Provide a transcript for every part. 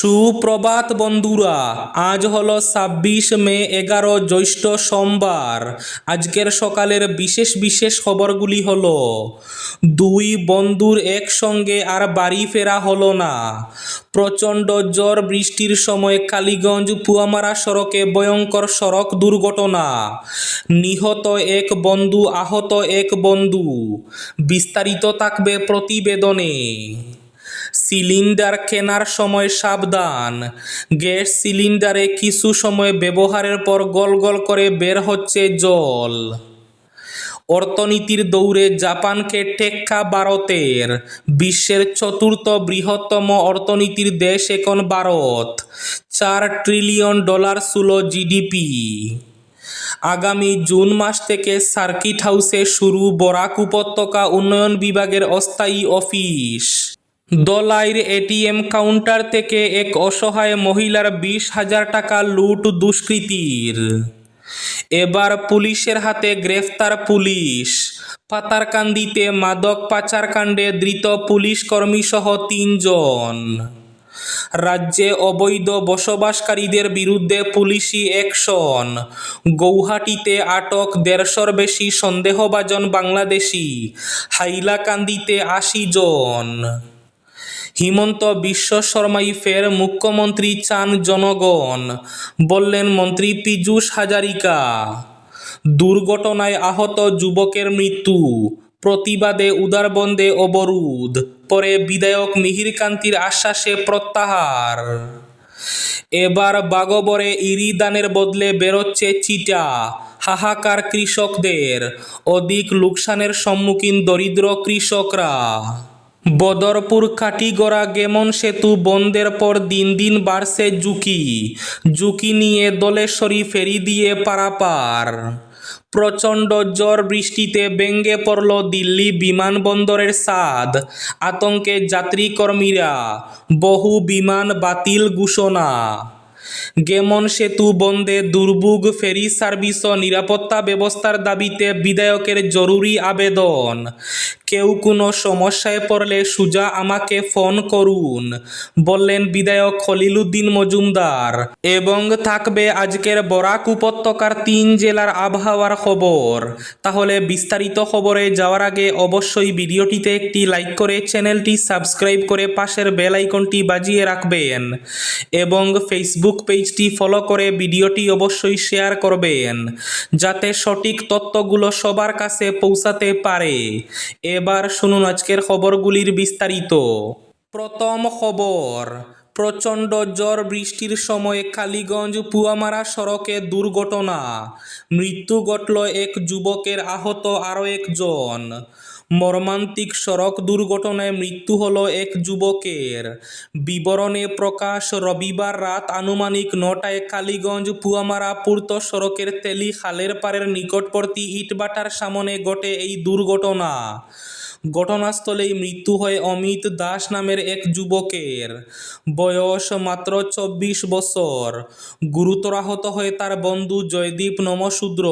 সুপ্রভাত বন্ধুরা, আজ হলো ছাব্বিশ মে এগারো জ্যৈষ্ঠ সোমবার। আজকের সকালের বিশেষ বিশেষ খবরগুলি হলো, দুই বন্ধুর একসঙ্গে আর বাড়ি ফেরা হলো না। প্রচণ্ড জ্বর বৃষ্টির সময় কালীগঞ্জ পুয়ামারা সড়কে ভয়ঙ্কর সড়ক দুর্ঘটনা। নিহত এক বন্ধু, আহত এক বন্ধু। বিস্তারিত থাকবে প্রতিবেদনে। সিলিন্ডার কেনার সময় সাবধান। গ্যাস সিলিন্ডারে কিছু সময় ব্যবহারের পর গল গল করে বের হচ্ছে জল। অর্থনীতির দৌড়ে জাপানকে টেক্কা ভারতের। বিশ্বের চতুর্থ বৃহত্তম অর্থনীতির দেশ এখন ভারত। চার ট্রিলিয়ন ডলার ছিল জিডিপি। আগামী জুন মাস থেকে সার্কিট হাউসে শুরু বরাক উপত্যকা উন্নয়ন বিভাগের অস্থায়ী অফিস। দলাইর এটিএম কাউন্টার থেকে এক অসহায় মহিলার বিশ হাজার টাকা লুট দুষ্কৃতীর। এবার পুলিশের হাতে গ্রেফতার পুলিশ। পাতারকান্দিতে মাদক পাচার কাণ্ডে ধৃত পুলিশ কর্মীসহ তিনজন। রাজ্যে অবৈধ বসবাসকারীদের বিরুদ্ধে পুলিশি অ্যাকশন। গৌহাটিতে আটক দেড়শোর বেশি সন্দেহভাজন বাংলাদেশি। হাইলাকান্দিতে আশি জন। হিমন্ত বিশ্ব শর্মাই ফের মুখ্যমন্ত্রী চান জনগণ। বললেন মন্ত্রী পীযূষ হাজারিকা, দুর্ঘটনায় আহত যুবকের মৃত্যু, প্রতিবাদে উদারবন্দে অবরোধ, পরে বিধায়ক মিহিরকান্তির আশ্বাসে প্রত্যাহার। এবার বাগবরে ইরি দানের বদলে বেরোচ্ছে চিটা, হাহাকার কৃষকদের, অধিক লোকসানের সম্মুখীন দরিদ্র কৃষকরা। বদরপুর কাটিগড়া গেমন সেতু বন্ধের পর দিন দিন বাড়ছে ঝুঁকি। ঝুঁকি নিয়ে দলেশ্বরী ফেরি দিয়ে পারাপার। প্রচণ্ড ঝড় বৃষ্টিতে ব্যঙ্গে পড়ল দিল্লি বিমানবন্দরের স্বাদ আতঙ্কে যাত্রীকর্মীরা বহু বিমান বাতিল ঘোষণা। গেমন সেতু বন্ধে দুর্ভোগ ফেরি সার্ভিস ও নিরাপত্তা ব্যবস্থার দাবিতে বিধায়কের জরুরি আবেদন। কেউ কোনো সমস্যায় পড়লে সুজা আমাকে ফোন করুন, বললেন বিধায়ক খলিলুদ্দিন মজুমদার। এবং থাকবে আজকের বরাক উপত্যকার তিন জেলার আবহাওয়ার খবর। তাহলে বিস্তারিত খবরে যাওয়ার আগে অবশ্যই ভিডিওটিতে একটি লাইক করে চ্যানেলটি সাবস্ক্রাইব করে পাশের বেল আইকনটি বাজিয়ে রাখবেন। এবং ফেসবুক পেজটি ফলো করে ভিডিওটি অবশ্যই শেয়ার করবেন, যাতে সঠিক তথ্যগুলো সবার কাছে পৌঁছাতে পারে। এবার শুনুন আজকের খবরগুলির বিস্তারিত। প্রথম খবর, প্রচণ্ড জ্বর বৃষ্টির সময়ে কালীগঞ্জ পুয়ামারা সড়কে দুর্ঘটনা। মৃত্যু ঘটল এক যুবকের আহত আরও একজন। মর্মান্তিক সড়ক দুর্ঘটনায় মৃত্যু হল এক যুবকের। বিবরণে প্রকাশ, রবিবার রাত আনুমানিক নটায় কালীগঞ্জ পুয়ামারা পূর্ত সড়কের তেলি খালের পাড়ের নিকটবর্তী ইটবাটার সামনে ঘটে এই দুর্ঘটনা। ঘটনাস্থলেই মৃত্যু হয় অমিত দাস নামের এক যুবকের। বয়স মাত্র চব্বিশ বছর। গুরুতর আহত হয়ে তার বন্ধু জয়দীপ নমশূদ্র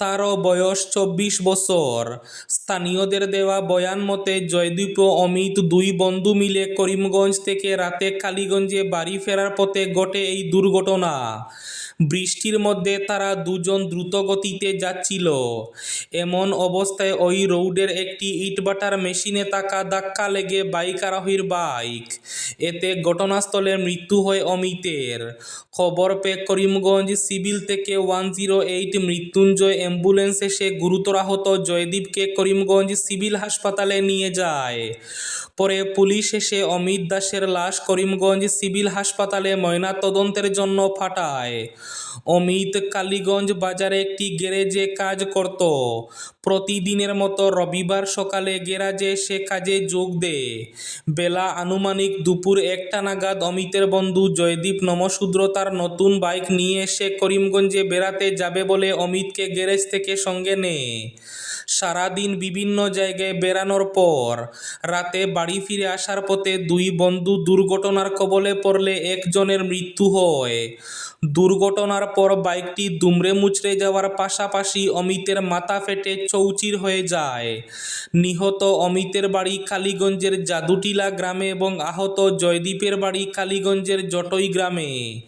তারও বয়স চব্বিশ বছর। স্থানীয়দের দেওয়া বয়ান মতে জয়দীপ ও অমিত দুই বন্ধু মিলে করিমগঞ্জ থেকে রাতে কালীগঞ্জে বাড়ি ফেরার পথে ঘটে এই দুর্ঘটনা। বৃষ্টির মধ্যে তারা দুজন দ্রুত গতিতে যাচ্ছিল। এমন অবস্থায় ওই রোডের একটি ইটবাটার মেশিনে থাকা ধাক্কা লেগে বাইক আরোহীর বাইক। এতে ঘটনাস্থলে মৃত্যু হয় অমিতের। খবর পেয়ে করিমগঞ্জ সিভিল থেকে one zero eight Mrityunjay ambulance এসে গুরুতর আহত জয়দীপকে করিমগঞ্জ সিভিল হাসপাতালে নিয়ে যায়। পরে পুলিশ এসে অমিত দাসের লাশ করিমগঞ্জ সিভিল হাসপাতালে ময়নাতদন্তের জন্য ফাটায়। অমিত কালীগঞ্জ বাজারে একটি গ্যারেজে কাজ করত। প্রতিদিনের মতো রবিবার সকালে গ্যারাজে সে কাজে যোগ দেয়। বেলা আনুমানিক দুপুর একটা নাগাদ অমিতের বন্ধু জয়দীপ নমশূদ্র তার নতুন বাইক নিয়ে এসে করিমগঞ্জে বেড়াতে যাবে বলে অমিতকে গ্যারেজ থেকে সঙ্গে নেয় সারাদিন বিভিন্ন জায়গায় বেড়ানোর পর রাতে বাড়ি ফিরে আসার পথে দুই বন্ধু দুর্ঘটনার কবলে পড়লে একজনের মৃত্যু হয়। দুর্ঘটনার পর বাইকটি দুমড়ে মুচড়ে যাওয়ার পাশাপাশি অমিতের মাথা ফেটে চৌচির হয়ে যায়। নিহত অমিতের বাড়ি কালীগঞ্জের জাদুটিলা গ্রামে এবং আহত জয়দীপের বাড়ি কালীগঞ্জের জটই গ্রামে।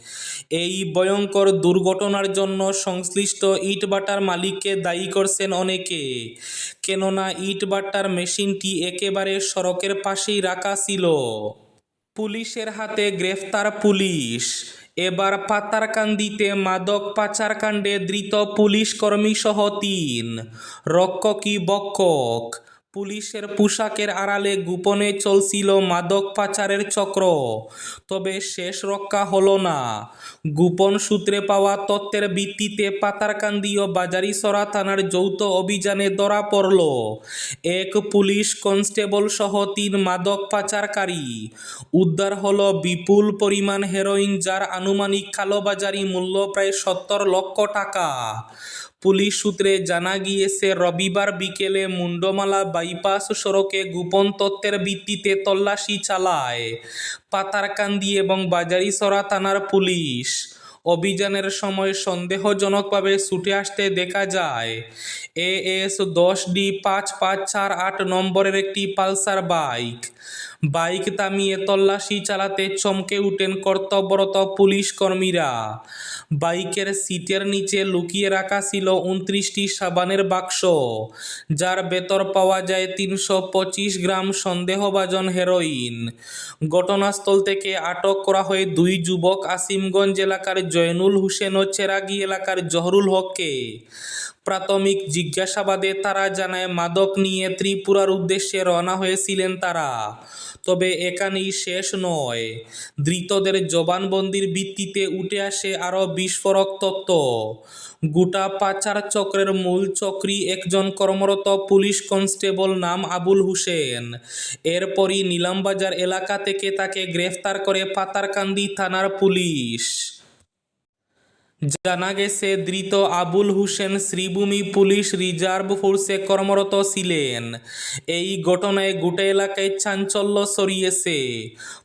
এই ভয়ঙ্কর দুর্ঘটনার জন্য সংশ্লিষ্ট ইটভাটার মালিককে দায়ী করছেন অনেকে। কেননা ইটভাটার মেশিনটি একেবারে সড়কের পাশেই রাখা ছিল। পুলিশের হাতে গ্রেফতার পুলিশ। এবার পাতারকান্দিতে মাদক পাচারকাণ্ডে ধৃত পুলিশ কর্মী সহ তিন। রক্ষকী বক্ষক। পুলিশের পোশাকের আড়ালে গোপনে চলছিল মাদক পাচারের চক্র। তবে শেষ রক্ষা হলো না। গোপন সূত্রে পাওয়া তথ্যের ভিত্তিতে পাতারকান্দি ও বাজারিসরা থানার যৌথ অভিযানে ধরা পড়ল। এক পুলিশ কনস্টেবল সহ তিন মাদক পাচারকারী। উদ্ধার হল বিপুল পরিমাণ হেরোইন যার আনুমানিক কালোবাজারি মূল্য প্রায় সত্তর লক্ষ টাকা। পুলিশ সূত্রে জানা গিয়েছে, রবিবার বিকেলে মুন্ডমালা বাইপাস সড়কে গোপন তত্ত্বের ভিত্তিতে তল্লাশি চালায় পাতারকান্দি এবং বাজারিসরা থানার পুলিশ। অভিযানের সময় সন্দেহজনকভাবে ছুটে আসতে দেখা যায় এ এস দশ ডি পাঁচ পাঁচ চার আট নম্বরের একটি পালসার বাইক। বাইক থামিয়ে তল্লাশি চালাতে চমকে উঠেন কর্তব্যরত পুলিশ কর্মীরা। বাইকের সিটের নিচে লুকিয়ে রাখা ছিল উনত্রিশটি সাবানের বাক্স, যার ভেতর পাওয়া যায় তিনশো পঁচিশ গ্রাম সন্দেহভাজন হেরোইন। ঘটনাস্থল থেকে আটক করা হয় দুই যুবক আসিমগঞ্জ এলাকার জয়নুল হোসেন ও চেরাগি এলাকার জহরুল হককে। প্রাথমিক জিজ্ঞাসাবাদে তারা জানায়, মাদক নিয়ে ত্রিপুরার উদ্দেশ্যে রওনা হয়েছিলেন তারা। তবে এখানেই শেষ নয়। ধৃতদের জবানবন্দির ভিত্তিতে উঠে আসে আরও বিস্ফোরক তত্ত্ব। গোটা পাচার চক্রের মূল চক্রী একজন কর্মরত পুলিশ কনস্টেবল নাম আবুল হুসেন। এরপরই নিলামবাজার এলাকা থেকে তাকে গ্রেফতার করে পাতারকান্দি থানার পুলিশ। জানা গেছে, ধৃত আবুল হোসেন শ্রীভূমি পুলিশ রিজার্ভ ফোর্সে কর্মরত ছিলেন। এই ঘটনায় গোটা এলাকায় চাঞ্চল্য ছড়িয়েছে।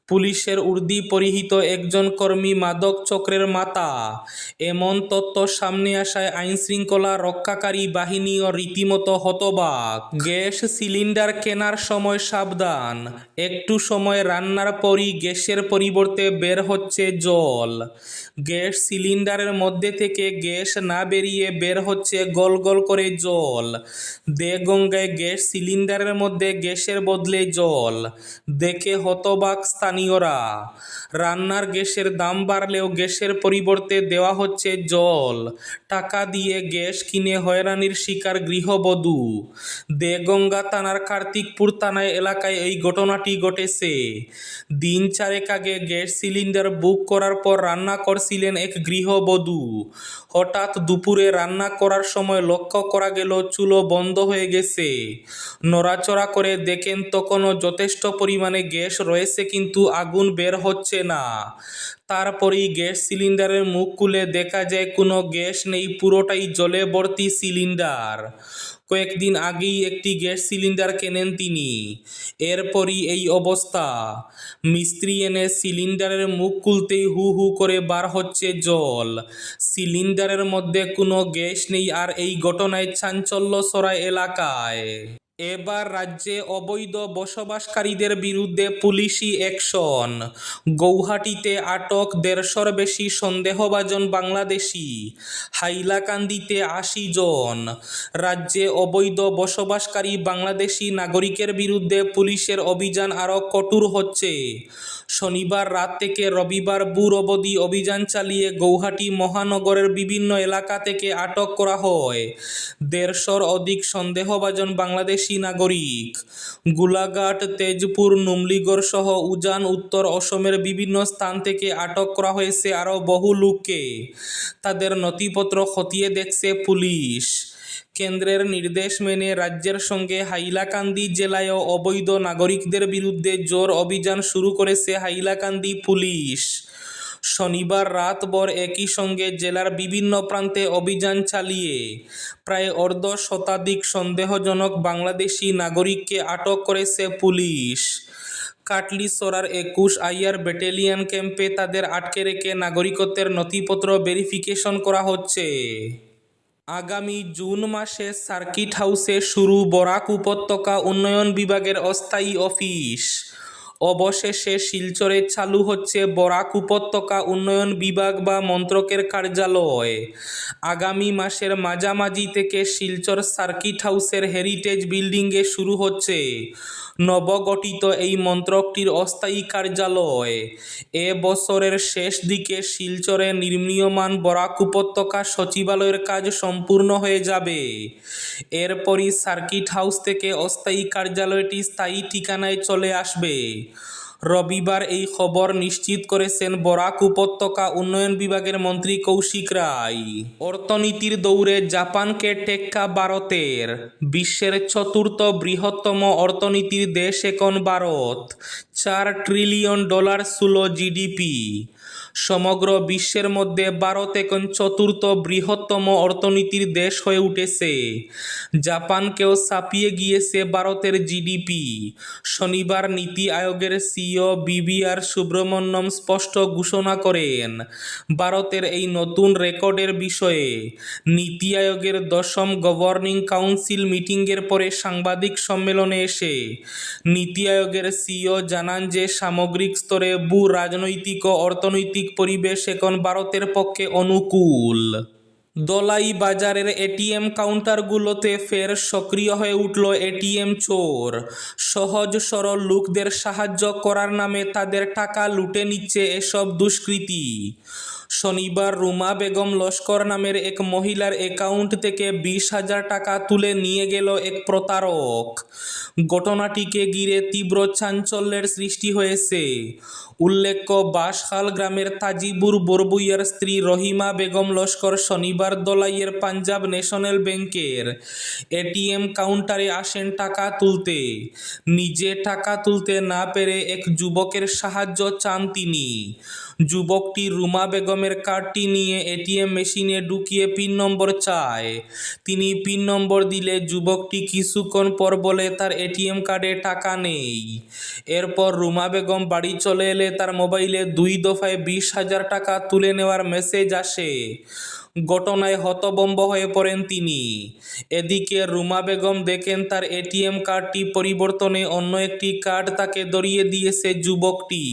পুলিশের উর্দি পরিহিত একজন কর্মী মাদক চক্রের মাতা। এমন তত্ত্ব সামনে আসায় আইনশৃঙ্খলা রক্ষাকারী বাহিনীও রীতিমতো হতবাক। গ্যাস সিলিন্ডার কেনার সময় সাবধান। একটু সময় রান্নার পরই গ্যাসের পরিবর্তে বের হচ্ছে জল। গ্যাস সিলিন্ডারের মধ্যে থেকে গ্যাস না বেরিয়ে বের হচ্ছে গল গল করে জল। দেগঙ্গায় গ্যাস সিলিন্ডারের মধ্যে গ্যাসের বদলে জল। দেখে হতবাক স্থানীয়রা রান্নার গ্যাসের দাম বাড়লেও গ্যাসের পরিবর্তে দেওয়া হচ্ছে জল। টাকা দিয়ে গ্যাস কিনে হয়রানির শিকার গৃহবধূ। দেগঙ্গা থানার কার্তিকপুর থানায় এলাকায় এই ঘটনাটি ঘটেছে। দিন চারেক আগে গ্যাস সিলিন্ডার বুক করার পর রান্না করছিলেন এক গৃহবধূ। হঠাৎ দুপুরে রান্না করার সময় লক্ষ্য করা গেল চুলো বন্ধ হয়ে গেছে। নড়াচড়া করে দেখেন তখনও যথেষ্ট পরিমাণে গ্যাস রয়েছে কিন্তু আগুন বের হচ্ছে না। তারপরেই গ্যাস সিলিন্ডারের মুখ খুলে দেখা যায়, কোনো গ্যাস নেই, পুরোটাই জলে ভর্তি সিলিন্ডার। কয়েকদিন আগেই একটি গ্যাস সিলিন্ডার কেনেন তিনি। এরপরই এই অবস্থা। মিস্ত্রি এনে সিলিন্ডারের মুখ খুলতেই হু হু করে বার হচ্ছে জল। সিলিন্ডারের মধ্যে কোনো গ্যাস নেই আর এই ঘটনায় চাঞ্চল্য সরাই এলাকায়। এবার রাজ্যে অবৈধ বসবাসকারীদের বিরুদ্ধে পুলিশি অ্যাকশন। গৌহাটিতে আটক দেড়শোর বেশি সন্দেহভাজন বাংলাদেশি। হাইলাকান্দিতে আশি জন। রাজ্যে অবৈধ বসবাসকারী বাংলাদেশি নাগরিকের বিরুদ্ধে পুলিশের অভিযান আরও কঠোর হচ্ছে। শনিবার রাত থেকে রবিবার বুর অবধি অভিযান চালিয়ে গৌহাটি মহানগরের বিভিন্ন এলাকা থেকে আটক করা হয়। দেড়শোর অধিক সন্দেহভাজন বাংলাদেশি নাগরিক। গোলাঘাট, তেজপুর, নুমলিগড় সহ উজান, উত্তর অসমের বিভিন্ন স্থান থেকে আটক করা হয়েছে আরও বহু লোককে। তাদের নথিপত্র খতিয়ে দেখছে পুলিশ। কেন্দ্রের নির্দেশ মেনে রাজ্যের সঙ্গে হাইলাকান্দি জেলায়ও অবৈধ নাগরিকদের বিরুদ্ধে জোর অভিযান শুরু করেছে হাইলাকান্দি পুলিশ। শনিবার রাতভর একই সঙ্গে জেলার বিভিন্ন প্রান্তে অভিযান চালিয়ে প্রায় অর্ধ শতাধিক সন্দেহজনক বাংলাদেশি নাগরিককে আটক করেছে পুলিশ। কাটলিসরার একুশ আইয়ার ব্যাটালিয়ন ক্যাম্পে তাদের আটকে রেখে নাগরিকত্বের নথিপত্র ভেরিফিকেশন করা হচ্ছে। আগামী জুন মাসে সার্কিট হাউসে শুরু বরাক উপত্যকা উন্নয়ন বিভাগের অস্থায়ী অফিস। অবশেষে শিলচরে চালু হচ্ছে বরাক উপত্যকা উন্নয়ন বিভাগ বা মন্ত্রকের কার্যালয়। আগামী মাসের মাঝামাঝি থেকে শিলচর সার্কিট হাউসের হেরিটেজ বিল্ডিংয়ে শুরু হচ্ছে। নবগঠিত এই মন্ত্রকটির অস্থায়ী কার্যালয়। এ বছরের শেষ দিকে শিলচরে নির্মীয়মান বরাক উপত্যকা সচিবালয়ের কাজ সম্পূর্ণ হয়ে যাবে। এরপরই সার্কিট হাউস থেকে অস্থায়ী কার্যালয়টি স্থায়ী ঠিকানায় চলে আসবে। রবিবার এই খবর নিশ্চিত করেছেন বরাক উপত্যকা উন্নয়ন বিভাগের মন্ত্রী কৌশিক রায়। অর্থনীতির দৌড়ে জাপানকে টেক্কা ভারতের। বিশ্বের চতুর্থ বৃহত্তম অর্থনীতির দেশ এখন ভারত। চার ট্রিলিয়ন ডলার সুলো জিডিপি। সমগ্র বিশ্বের মধ্যে ভারত এখন চতুর্থ বৃহত্তম অর্থনীতির দেশ হয়ে উঠেছে। জাপানকেও ছাপিয়ে গিয়েছে ভারতের জিডিপি। শনিবার নীতি আয়োগের সিইও বিবিআর সুব্রমণ্যম স্পষ্ট ঘোষণা করেন, ভারতের এই নতুন রেকর্ডের বিষয়ে নীতি আয়োগের দশম গভর্নিং কাউন্সিল মিটিংয়ের পরে সাংবাদিক সম্মেলনে এসে নীতি আয়োগের সিও জানান যে সামগ্রিক স্তরে ভূ রাজনৈতিক ও অর্থনৈতিক পরিবেশ এখন ভারতের পক্ষে অনুকূল। দলাই বাজারের এটিএম কাউন্টারগুলোতে ফের সক্রিয় হয়ে উঠল এটিএম চোর। সহজ সরল লোকদের সাহায্য করার নামে তাদের টাকা লুটে নিচ্ছে এসব দুষ্কৃতী। শনিবার রুমা বেগম লস্কর নামের এক মহিলার অ্যাকাউন্ট থেকে বিশ হাজার টাকা তুলে নিয়ে গেল এক প্রতারক। ঘটনাটিকে ঘিরে তীব্র চাঞ্চল্যের সৃষ্টি হয়েছে। উল্লেখ্য, বাঁশখাল গ্রামের তাজিবুর বরবুইয়ার স্ত্রী রহিমা বেগম লস্কর শনিবার দলাইয়ের পাঞ্জাব ন্যাশনাল ব্যাংকের এটিএম কাউন্টারে আসেন টাকা তুলতে। নিজে টাকা তুলতে না পেরে এক যুবকের সাহায্য চান তিনি। যুবকটি রুমা বেগমের কার্ডটি নিয়ে এটিএম মেশিনে ঢুকিয়ে পিন নম্বর চায়। তিনি পিন নম্বর দিলে যুবকটি কিছুক্ষণ পর বলে, তার এটিএম কার্ডে টাকা নেই। এরপর রুমা বেগম বাড়ি চলে এলে তার মোবাইলে দুই দফায় বিশ হাজার টাকা তুলে নেওয়ার মেসেজ আসে। ঘটনায় হতবম্ব হয়ে পড়েন তিনি। এদিকে রুমা বেগম দেখেন তার এটিএম কার্ডটি পরিবর্তনে অন্য একটি কার্ড তাকে ধরিয়ে দিয়েছে যুবকটি।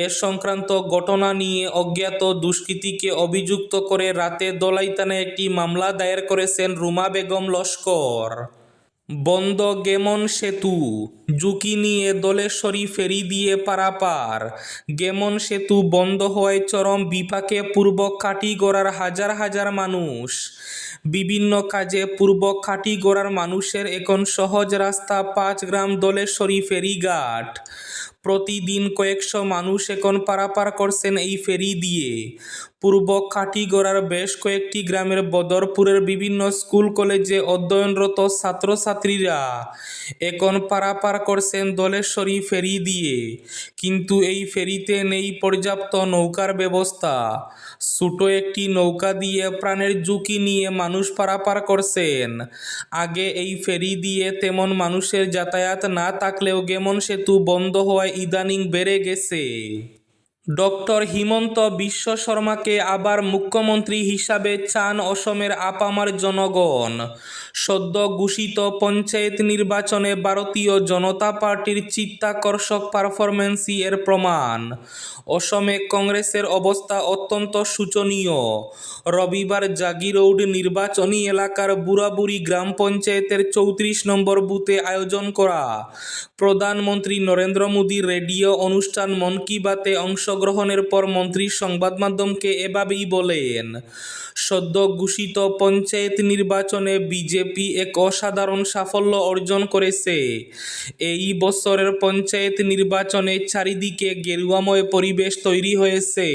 এ সংক্রান্ত ঘটনা নিয়ে অজ্ঞাত দুষ্কৃতীকে অভিযুক্ত করে রাতে দলাইতানে একটি মামলা দায়ের করেছেন রুমা বেগম লস্কর। বন্ধ গেমন সেতু, ঝুঁকি নিয়ে দলেশ্বরী ফেরি দিয়ে পারাপার। গেমন সেতু বন্ধ হওয়ায় চরম বিপাকে পূর্ব কাটিগড়ার হাজার হাজার মানুষ। বিভিন্ন কাজে পূর্ব কাটিগড়ার মানুষের এখন সহজ রাস্তা পাঁচ গ্রাম দলেশ্বরী ফেরিঘাট। প্রতিদিন কয়েকশো মানুষ এখন পারাপার করছেন এই ফেরি দিয়ে। পূর্ব কাটিগড়ার বেশ কয়েকটি গ্রামের বদরপুরের বিভিন্ন স্কুল, কলেজে অধ্যয়নরত ছাত্রছাত্রীরা এখন পারাপার করছেন দলেশ্বরী ফেরি দিয়ে। কিন্তু এই ফেরিতে নেই পর্যাপ্ত নৌকার ব্যবস্থা। ছোটো একটি নৌকা দিয়ে প্রাণের ঝুঁকি নিয়ে মানুষ পারাপার করছেন। আগে এই ফেরি দিয়ে তেমন মানুষের যাতায়াত না থাকলেও গেমন সেতু বন্ধ হওয়ায় ইদানিং বেড়ে গেছে ডক্টর হিমন্ত বিশ্ব শর্মাকে আবার মুখ্যমন্ত্রী হিসাবে চান অসমের আপামার জনগণ। সদ্য ঘোষিত পঞ্চায়েত নির্বাচনে ভারতীয় জনতা পার্টির চিত্তাকর্ষক পারফরমেন্সই এর প্রমাণ। অসমে কংগ্রেসের অবস্থা অত্যন্ত শোচনীয়। রবিবার জাগিরৌড নির্বাচনী এলাকার বুড়াবুড়ি গ্রাম পঞ্চায়েতের চৌত্রিশ নম্বর বুথে আয়োজন করা। প্রধানমন্ত্রী নরেন্দ্র মোদীর রেডিও অনুষ্ঠান মন কি বাতে অংশগ্রহণের পর মন্ত্রী সংবাদ মাধ্যমকে এভাবেই বলেন, সদ্য ঘোষিত পঞ্চায়েত নির্বাচনে বিজেপি এক অসাধারণ সাফল্য অর্জন করেছে। এই বছরের পঞ্চায়েত নির্বাচনে চারিদিকে গেরুয়াময় পরিবেশ তৈরি হয়েছে।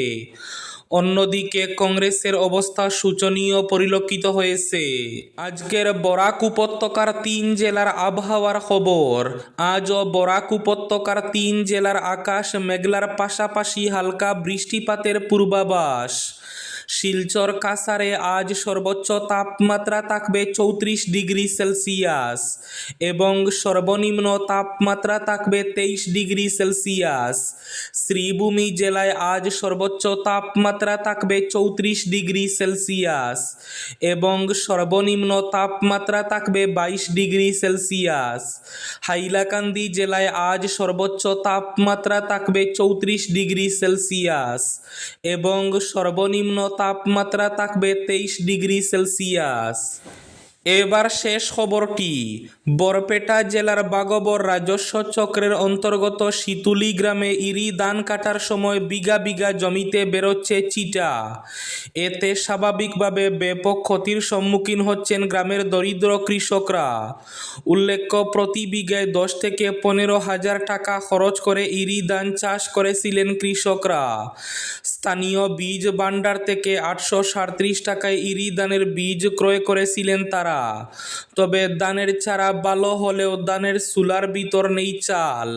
অন্যদিকে কংগ্রেসের অবস্থা শোচনীয় পরিলক্ষিত হয়েছে। আজকের বরাক উপত্যকার তিন জেলার আবহাওয়ার খবর। আজও বরাক উপত্যকার তিন জেলার আকাশ মেঘলার পাশাপাশি হালকা বৃষ্টিপাতের পূর্বাভাস। শিলচর কাসারে আজ সর্বোচ্চ তাপমাত্রা থাকবে চৌত্রিশ ডিগ্রি সেলসিয়াস এবং সর্বনিম্ন তাপমাত্রা থাকবে তেইশ ডিগ্রি সেলসিয়াস। শ্রীভূমি জেলায় আজ সর্বোচ্চ তাপমাত্রা থাকবে চৌত্রিশ ডিগ্রি সেলসিয়াস এবং সর্বনিম্ন তাপমাত্রা থাকবে বাইশ ডিগ্রি সেলসিয়াস। হাইলাকান্দি জেলায় আজ সর্বোচ্চ তাপমাত্রা থাকবে চৌত্রিশ ডিগ্রি সেলসিয়াস এবং সর্বনিম্ন তাপমাত্রা থাকবে তেইশ ডিগ্রি সেলসিয়াস। এবার শেষ খবরটি। বরপেটা জেলার বাগবর রাজস্ব চক্রের অন্তর্গত শীতুলি গ্রামে ইরি ধান কাটার সময় বিঘা বিঘা জমিতে বেরোচ্ছে চিটা। এতে স্বাভাবিকভাবে ব্যাপক ক্ষতির সম্মুখীন হচ্ছেন গ্রামের দরিদ্র কৃষকরা। উল্লেখ্য, প্রতি বিঘায় দশ থেকে পনেরো হাজার টাকা খরচ করে ইরি ধান চাষ করেছিলেন কৃষকরা। স্থানীয় বীজ ভাণ্ডার থেকে আটশো টাকায় ইরি ধানের বীজ ক্রয় করেছিলেন তারা। তবে দানের চারা ভালো হলেও দানের সুলার ভিতর নেই চাল।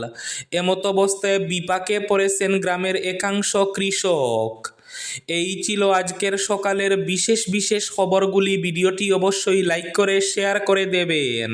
এমত অবস্থায় বিপাকে পড়েছেন গ্রামের একাংশ কৃষক। এই ছিল আজকের সকালের বিশেষ বিশেষ খবরগুলি। ভিডিওটি অবশ্যই লাইক করে, শেয়ার করে দেবেন।